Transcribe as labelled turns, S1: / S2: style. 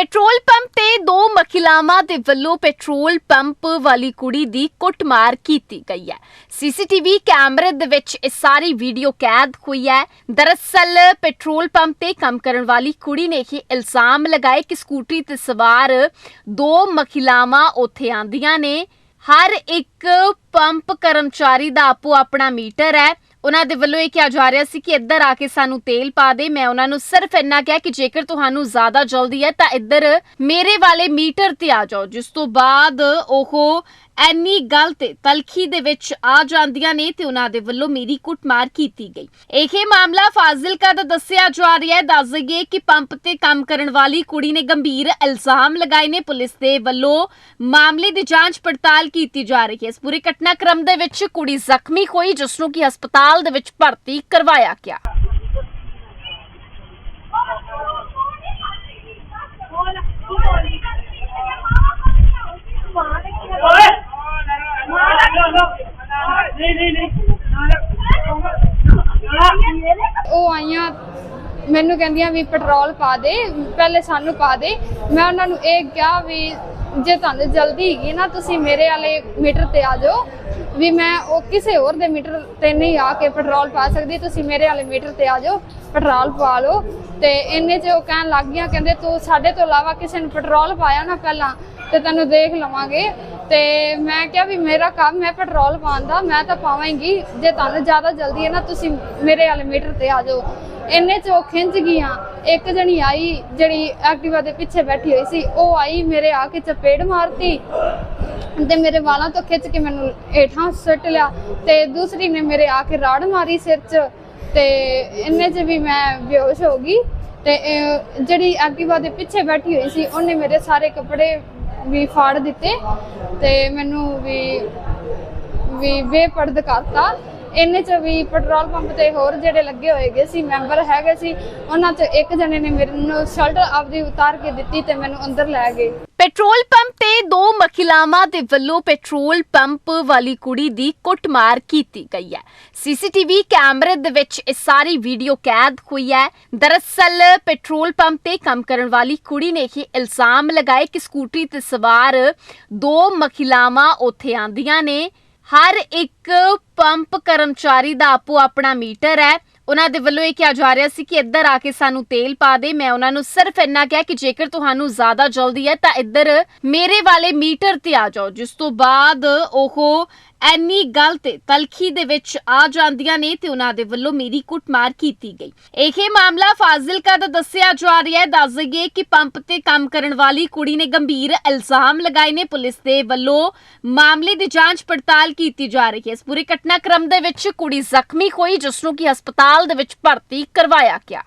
S1: Petrol pump ਤੇ ਦੋ ਮਹਿਲਾਵਾਂ ਦੇ ਵੱਲੋਂ ਪੈਟਰੋਲ ਪੰਪ ਵਾਲੀ ਕੁੜੀ ਦੀ ਕੁੱਟਮਾਰ ਕੀਤੀ ਗਈ ਹੈ। ਸੀਸੀਟੀਵੀ ਕੈਮਰੇ ਦੇ ਵਿੱਚ ਇਹ ਸਾਰੀ ਵੀਡੀਓ ਕੈਦ ਹੋਈ ਹੈ। ਦਰਅਸਲ ਪੈਟਰੋਲ ਪੰਪ ਤੇ ਕੰਮ ਕਰਨ ਵਾਲੀ ਕੁੜੀ ਨੇ ਇਹ ਇਲਜ਼ਾਮ ਲਗਾਏ ਕਿ ਸਕੂਟਰੀ ਤੇ ਸਵਾਰ ਦੋ ਮਹਿਲਾਵਾਂ ਉੱਥੇ ਆਂਦੀਆਂ ਨੇ। ਹਰ ਇੱਕ ਪੰਪ ਕਰਮਚਾਰੀ ਦਾ ਆਪੋ ਆਪਣਾ ਮੀਟਰ ਹੈ। ਉਹਨਾਂ ਦੇ ਵੱਲੋਂ ਇਹ ਕਿਹਾ ਜਾ ਰਿਹਾ ਸੀ ਕਿ ਇੱਧਰ ਆ ਕੇ ਸਾਨੂੰ ਤੇਲ ਪਾ ਦੇ। ਮੈਂ ਉਹਨਾਂ ਨੂੰ ਸਿਰਫ ਇੰਨਾ ਕਿਹਾ ਕਿ ਜੇਕਰ ਤੁਹਾਨੂੰ ਜ਼ਿਆਦਾ ਜਲਦੀ ਹੈ ਤਾਂ ਇੱਧਰ ਮੇਰੇ ਵਾਲੇ ਮੀਟਰ ਤੇ ਆ ਜਾਓ, ਜਿਸ ਤੋਂ ਬਾਅਦ ਉਹ ਐਨੀ ਗੱਲ ਤੇ ਤਲਖੀ ਦੇ ਵਿੱਚ ਆ ਜਾਂਦੀਆਂ ਨੇ ਤੇ ਉਹਨਾਂ ਦੇ ਵੱਲੋਂ ਮੇਰੀ ਕੁੱਟਮਾਰ ਕੀਤੀ ਗਈ। ਇਹ ਮਾਮਲਾ ਫਾਜ਼ਿਲਕਾ ਦਾ ਦੱਸਿਆ ਜਾ ਰਿਹਾ ਹੈ। ਦੱਸ ਦਈਏ ਕਿ ਪੰਪ ਤੇ ਕੰਮ ਕਰਨ ਵਾਲੀ ਕੁੜੀ ਨੇ ਗੰਭੀਰ ਇਲਜ਼ਾਮ ਲਗਾਏ ਨੇ। ਪੁਲਿਸ ਦੇ ਵੱਲੋਂ ਮਾਮਲੇ ਦੀ ਜਾਂਚ ਪੜਤਾਲ ਕੀਤੀ ਜਾ ਰਹੀ ਹੈ। ਇਸ ਪੂਰੇ ਘਟਨਾਕ੍ਰਮ ਦੇ ਵਿੱਚ ਕੁੜੀ ਜ਼ਖਮੀ ਹੋਈ ਜਿਸ ਨੂੰ ਕਿ ਹਸਪਤਾਲ ਦੇ ਵਿੱਚ ਭਰਤੀ ਕਰਵਾਇਆ ਗਿਆ
S2: ਓਏ ਨਹੀਂ ਨਹੀਂ ਨਹੀਂ
S3: ਉਹ ਆਈਆਂ, ਮੈਨੂੰ ਕਹਿੰਦੀਆਂ ਵੀ ਪੈਟਰੋਲ ਪਾ ਦੇ, ਪਹਿਲੇ ਸਾਨੂੰ ਪਾ ਦੇ। ਮੈਂ ਉਹਨਾਂ ਨੂੰ ਇਹ ਕਿਹਾ ਵੀ ਜੇ ਤੁਹਾਨੂੰ ਜਲਦੀ ਹੈਗੀ ਨਾ, ਤੁਸੀਂ ਮੇਰੇ ਵਾਲੇ ਮੀਟਰ ਤੇ ਆ ਜਾਓ। ਵੀ ਮੈਂ ਉਹ ਕਿਸੇ ਹੋਰ ਦੇ ਮੀਟਰ ਤੇ ਨਹੀਂ ਆ ਕੇ ਪੈਟਰੋਲ ਪਾ ਸਕਦੀ, ਤੁਸੀਂ ਮੇਰੇ ਵਾਲੇ ਮੀਟਰ ਤੇ ਆ ਜਾਓ, ਪੈਟਰੋਲ ਪਾ ਲਓ। ਤੇ ਇੰਨੇ 'ਚ ਉਹ ਕਹਿਣ ਲੱਗ ਗਈਆਂ, ਕਹਿੰਦੇ ਤੂੰ ਸਾਡੇ ਤੋਂ ਇਲਾਵਾ ਕਿਸੇ ਨੇ ਪੈਟਰੋਲ ਪਾਇਆ ਨਾ ਪਹਿਲਾਂ, ਤੇ ਤੈਨੂੰ ਦੇਖ ਲਵਾਂਗੇ। ਤੇ ਮੈਂ ਕਿਹਾ ਵੀ ਮੇਰਾ ਕੰਮ ਹੈ ਪੈਟਰੋਲ ਪਾਉਣ ਦਾ, ਮੈਂ ਤਾਂ ਪਾਵਾਂਗੀ। ਜੇ ਤੁਹਾਨੂੰ ਜ਼ਿਆਦਾ ਜਲਦੀ ਹੈ ਨਾ, ਤੁਸੀਂ ਮੇਰੇ ਵਾਲੇ ਮੀਟਰ ਤੇ ਆ ਜਾਓ। ਇੰਨੇ ਚ ਉਹ ਖਿੰਚ ਗਈਆਂ। ਇੱਕ ਜਣੀ ਆਈ, ਜਿਹੜੀ ਐਕਟਿਵਾ ਦੇ ਪਿੱਛੇ ਬੈਠੀ ਹੋਈ ਸੀ, ਉਹ ਆਈ ਮੇਰੇ ਆ ਕੇ ਚਪੇੜ ਮਾਰਤੀ ਤੇ ਮੇਰੇ ਵਾਲਾਂ ਤੋਂ ਖਿੱਚ ਕੇ ਮੈਨੂੰ ਹੇਠਾਂ ਸੁੱਟ ਲਿਆ ਤੇ ਦੂਸਰੀ ਨੇ ਮੇਰੇ ਆ ਕੇ ਰਾੜ ਮਾਰੀ ਸਿਰ 'ਚ ਤੇ ਇੰਨੇ 'ਚ ਵੀ ਮੈਂ ਬੇਹੋਸ਼ ਹੋ ਗਈ ਤੇ ਜਿਹੜੀ ਐਕਟਿਵਾ ਦੇ ਪਿੱਛੇ ਬੈਠੀ ਹੋਈ ਸੀ, ਉਹਨੇ ਮੇਰੇ ਸਾਰੇ ਕੱਪੜੇ ਵੀ ਫਾੜ ਦਿੱਤੇ ਤੇ ਮੈਨੂੰ ਵੀ ਵੀ ਬੇਪਰਦ ਕਰਤਾ। ਇੰਨੇ ਚ ਵੀ ਪੈਟਰੋਲ ਪੰਪ ਤੇ ਹੋਰ ਜਿਹੜੇ ਲੱਗੇ ਹੋਏਗੇ ਸੀ, ਮੈਂਬਰ ਹੈਗੇ ਸੀ, ਉਹਨਾਂ ਚ ਇੱਕ ਜਣੇ ਨੇ ਮੇਰੇ ਨੂੰ ਸ਼ਰਟ ਆਪਦੀ ਉਤਾਰ ਕੇ ਦਿੱਤੀ ਤੇ ਮੈਨੂੰ ਅੰਦਰ ਲੈ ਗਏ।
S1: ਪੈਟਰੋਲ ਪੰਪ ਤੇ ਦੋ ਮਹਿਲਾਵਾਂ ਦੇ ਵੱਲੋਂ ਪੈਟਰੋਲ ਪੰਪ ਵਾਲੀ ਕੁੜੀ ਦੀ ਕੁੱਟਮਾਰ ਕੀਤੀ ਗਈ ਹੈ। ਸੀਸੀਟੀਵੀ ਕੈਮਰੇ ਦੇ ਵਿੱਚ ਇਹ ਸਾਰੀ ਵੀਡੀਓ ਕੈਦ ਹੋਈ ਹੈ। ਦਰਅਸਲ ਪੈਟਰੋਲ ਪੰਪ ਤੇ ਕੰਮ ਕਰਨ ਵਾਲੀ ਕੁੜੀ ਨੇ ਇਹ ਇਲਜ਼ਾਮ ਲਗਾਏ ਕਿ ਸਕੂਟਰੀ ਤੇ ਸਵਾਰ ਦੋ ਮਹਿਲਾਵਾਂ ਉੱਥੇ ਆਂਦੀਆਂ ਨੇ। ਹਰ ਇੱਕ ਪੰਪ ਕਰਮਚਾਰੀ ਦਾ ਆਪੋ ਆਪਣਾ ਮੀਟਰ ਹੈ। ਉਹਨਾਂ ਦੇ ਵੱਲੋਂ ਇਹ ਕਿਹਾ ਜਾ ਰਿਹਾ ਸੀ ਕਿ ਇੱਧਰ ਆ ਕੇ ਸਾਨੂੰ ਤੇਲ ਪਾ ਦੇ। ਮੈਂ ਉਹਨਾਂ ਨੂੰ ਸਿਰਫ ਇੰਨਾ ਕਿਹਾ ਕਿ ਜੇਕਰ ਤੁਹਾਨੂੰ ਜ਼ਿਆਦਾ ਜਲਦੀ ਹੈ ਤਾਂ ਇੱਧਰ ਮੇਰੇ ਵਾਲੇ ਮੀਟਰ ਤੇ ਆ ਜਾਓ, ਜਿਸ ਤੋਂ ਬਾਅਦ ਉਹ ਐਨੀ ਗੱਲ ਤੇ ਤਲਖੀ ਦੇ ਵਿੱਚ ਆ ਜਾਂਦੀਆਂ ਨੇ ਤੇ ਉਹਨਾਂ ਦੇ ਵੱਲੋਂ ਮੇਰੀ ਕੁੱਟਮਾਰ ਕੀਤੀ ਗਈ। ਇਹ ਮਾਮਲਾ ਫਾਜ਼ਿਲਕਾ ਦਾ ਦੱਸਿਆ ਜਾ ਰਿਹਾ ਹੈ। ਦੱਸ ਦਈਏ ਕਿ ਪੰਪ ਤੇ ਕੰਮ ਕਰਨ ਵਾਲੀ ਕੁੜੀ ਨੇ ਗੰਭੀਰ ਇਲਜ਼ਾਮ ਲਗਾਏ ਨੇ। ਪੁਲਿਸ ਦੇ ਵੱਲੋਂ ਮਾਮਲੇ ਦੀ ਜਾਂਚ ਪੜਤਾਲ ਕੀਤੀ ਜਾ ਰਹੀ ਹੈ। ਇਸ ਪੂਰੇ ਘਟਨਾਕ੍ਰਮ ਦੇ ਵਿੱਚ ਕੁੜੀ ਜ਼ਖਮੀ ਹੋਈ, ਜਿਸ ਨੂੰ ਕਿ ਹਸਪਤਾਲ ਦੇ ਵਿੱਚ ਭਰਤੀ ਕਰਵਾਇਆ ਗਿਆ।